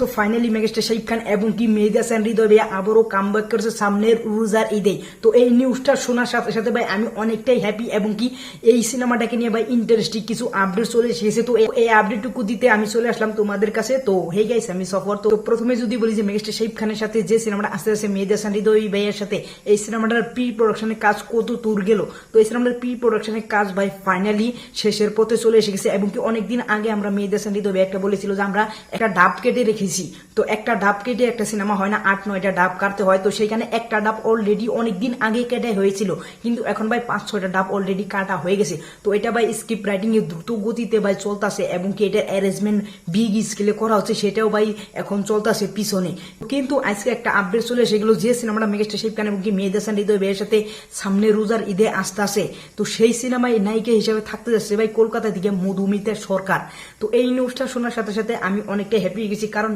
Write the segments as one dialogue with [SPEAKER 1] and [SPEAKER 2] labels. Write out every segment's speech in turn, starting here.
[SPEAKER 1] তো finally megastar Shahib খান এবং কি মেহেদা হাসান হৃদয় ভাইয়া আবারও কামব্যাক করেছে সামনের রোজার ঈদে। তো এই নিউজটা শোনার সাথে সাথে ভাই আমি অনেকটাই হ্যাপি এবং কি এই সিনেমাটাকে নিয়ে ভাই ইন্টারেস্টিং কিছু আপডেট চলে এসেছে। তো এই- আপডেটটুকু দিতে আমি চলে আসলাম তোমাদের কাছে। তো হে গাইস আমি সফর। তো প্রথমে যদি বলি যে মেগাস্টার শাহিব খানের সাথে যে সিনেমাটা আস্তে আস্তে মেহেদা হাসান হৃদয় ভাইয়ের সাথে, এই সিনেমাটার প্রি প্রোডাকশনের কাজ কত দূর গেল? তো এই সিনেমাটার প্রি প্রোডাকশনের কাজ ভাই ফাইনালি শেষের পথে চলে এসে গেছে এবং কি অনেকদিন আগে আমরা মেহেদা হাসান হৃদয় ভাই একটা বলেছিল যে আমরা একটা ডাব কেটে রেখেছি। তো একটা ডাব কেটে একটা সিনেমা হয় না, আট, নয়টা ডাব কাটতে হয়, তো সেখানে একটা ডাব অলরেডি অনেকদিন আগে কেটে হয়েছিল। কিন্তু এখন ভাই পাঁচ, ছয়টা ডাব অলরেডি কাটা হয়ে গেছে। তো এটা ভাই স্ক্রিপ্ট রাইটিং এ দ্রুত গতিতে ভাই চলতেছে এবং কি এটার অ্যারেঞ্জমেন্ট বিগ স্কেলে করা হচ্ছে সেটাও ভাই এখন চলতেছে পিছনে। কিন্তু আজকে একটা আপডেট চলে সেগুলো যে সিনেমাটা মেগাস্টার শিব খান এবং কি মেহেদ হাসান হৃদয় ভাইয়ের সাথে সামনে রোজার ঈদে আসতে আসে তো সেই সিনেমায় নায়িকা হিসেবে থাকতে যাচ্ছে ভাই কলকাতা থেকে মধুমিতা সরকার। তো এই নিউজটা শোনার সাথে সাথে আমি অনেকটা হ্যাপি হয়ে গেছি। কারণ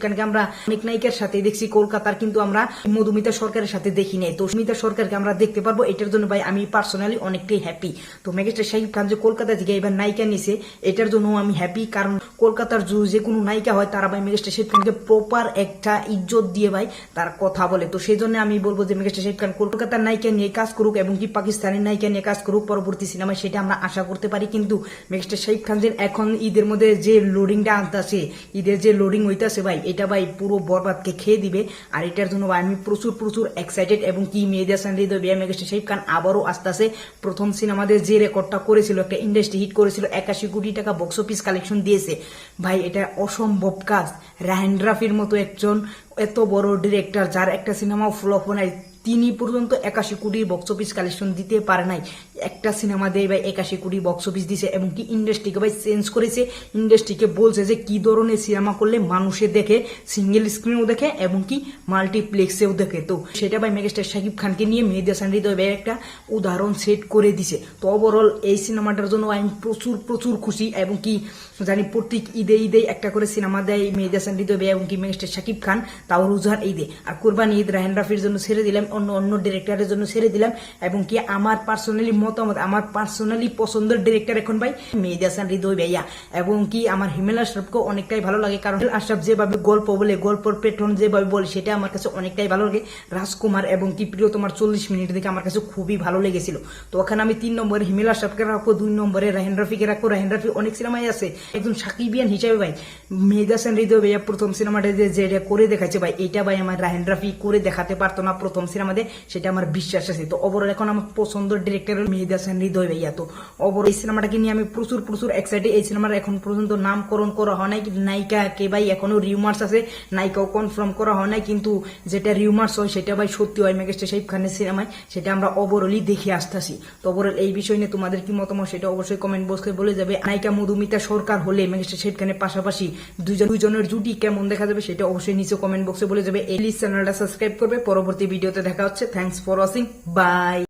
[SPEAKER 1] খানকে আমরা অনেক নায়িকার সাথে দেখছি, কলকাতার কিন্তু আমরা মধুমিতা সরকারের সাথে দেখি নাই। তো সুমিতা সরকারকে আমরা দেখতে পারব, এটার জন্য ভাই আমি পার্সোনালি অনেকটাই হ্যাপি তো শাহিব খান যে কলকাতা থেকে এবার নায়িকা নিছে, এটার জন্য আমি হ্যাপি কারণ কলকাতার যে- কোনো নায়িকা হয়, তারা ভাই মেগাস্টার শাহিব খানকে প্রপার একটা ইজ্জত দিয়ে ভাই তার কথা বলে। তো সেই জন্য আমি বলব যে মেগাস্টার শাহিব খান কলকাতার নায়িকা নিয়ে কাজ করুক, এবং কি পাকিস্তানের নায়িকা নিয়ে কাজ করুক, পরবর্তী সিনেমায় সেটা আমরা আশা করতে পারি। কিন্তু মেগাস্টার শাহিব খান এখন ঈদের মধ্যে যে লোডিংটা আনতেছে ঈদের যে লোডিং হইতাছে ভাই, এটা ভাই পুরো বরবাদকে খেয়ে দিবে। আর এটার জন্য ভাই আমি প্রচুর প্রচুর এক্সাইটেড এবং কি মেয়েদা সান্ডিদ বিয়া মেগাস্টার শাহিব খান আবারও আস্তে আস্তে প্রথম সিনেমাদের যে রেকর্ডটা করেছিল, একটা ইন্ডাস্ট্রি হিট করেছিল, একাশি কোটি টাকা বক্স অফিস কালেকশন দিয়েছে। ভাই, এটা অসম্ভব কাজ। রাহেন রাফির মতো একজন এত বড় ডিরেক্টর যার একটা সিনেমাও ফ্লপ নাই তিনি পর্যন্ত একাশি কোটি বক্স অফিস কালেকশন দিতে পারে নাই। একটা সিনেমা দিয়ে ভাই একাশি কোটি বক্স অফিস দিছে এবং কি ইন্ডাস্ট্রিকে ভাই চেঞ্জ করেছে। ইন্ডাস্ট্রিকে বলছে যে কি ধরনের সিনেমা করলে মানুষে দেখে সিঙ্গেল স্ক্রিনেও দেখে এবং কি মাল্টিপ্লেক্সেও দেখে। তো সেটা ভাই মেগাস্টার শাকিব খানকে নিয়ে মেহেদি হাসান হৃদয় ভাই একটা উদাহরণ সেট করে দিছে। তো ওভারঅল এই সিনেমাটার জন্য আমি প্রচুর প্রচুর খুশি এবং কি জানি প্রত্যেক ঈদে ঈদে একটা করে সিনেমা দেয় মেহেদি হাসান হৃদয় ভাই এবং কি মেগাস্টার শাকিব খান। তাও রোজার ঈদে। আর কোরবানি ঈদ রাহেন রাফির জন্য ছেড়ে দিলাম। অন্য অন্য ডিরেক্টরের জন্য ছেড়ে দিলাম এবং কি আমার পার্সোনালি মতামত, আমার পার্সোনালি পছন্দের ডিরেক্টর এখন ভাই মেহেদি হাসান হৃদয় ভাইয়া। এবং কি আমার হিমেল আশরাফকে অনেকটাই ভালো লাগে কারণ আশরাফ যেভাবে গল্প বলে, গল্পর পেটন যেভাবে বলে, সেটা আমার কাছে অনেকটাই ভালো লাগে। রাজকুমার এবং কি প্রিয় তোমার চল্লিশ মিনিট দেখে আমার কাছে খুবই ভালো লেগেছিল। তো ওখানে আমি তিন নম্বরে হিমেল আশরাফকে রাখব, দুই নম্বরে রাহেন রাফিকে রাখব। রাহেন রাফি অনেক সিনেমাই আছে, একজন সাকিবিয়ান হিসাবে ভাই। মেহেদি হাসান হৃদয় ভাইয়া প্রথম সিনেমাটা যে যেটা করে দেখাচ্ছে ভাই, এটা ভাই আমার রাহেন রাফি করে দেখাতে পারতো না প্রথম সিনেমাতে সেটা আমার বিশ্বাস আছে। তো ওভারঅল এখন আমার পছন্দের ডিরেক্টর মেহেদি হাসান হৃদয় ভাইয়া। তো ওভার এই সিনেমাটাকে নিয়ে আমি প্রচুর প্রচুর এক্সাইটেড এই সিনেমার এখন পর্যন্ত নামকরণ করা হয় নাই। নায়িকা কে ভাই? এখনও রিউমার্স আছে। নায়িকাও কনফার্ম করা হয় নাই। কিন্তু যেটা রিউমার্স হয়, সেটা ভাই সত্যি হয়, মেগাস্টার শাহিব খানের সিনেমায় সেটা আমরা ওভারঅলই দেখে আসতেছি। তো ওভারঅল এই বিষয় নিয়ে তোমাদের কি মতামত সেটা অবশ্যই কমেন্ট বক্সে বলে যাবে। নায়িকা মধুমিতা সরকার হলে মেগাস্টার শাহিব খানের পাশাপাশি দুজন, দুজনের জুটি কেমন দেখা যাবে সেটা অবশ্যই নিচে কমেন্ট বক্সে বলে যাবে। এই চ্যানেলটা সাবস্ক্রাইব করবে। পরবর্তী ভিডিওতে দেখা check. Thanks for watching. Bye.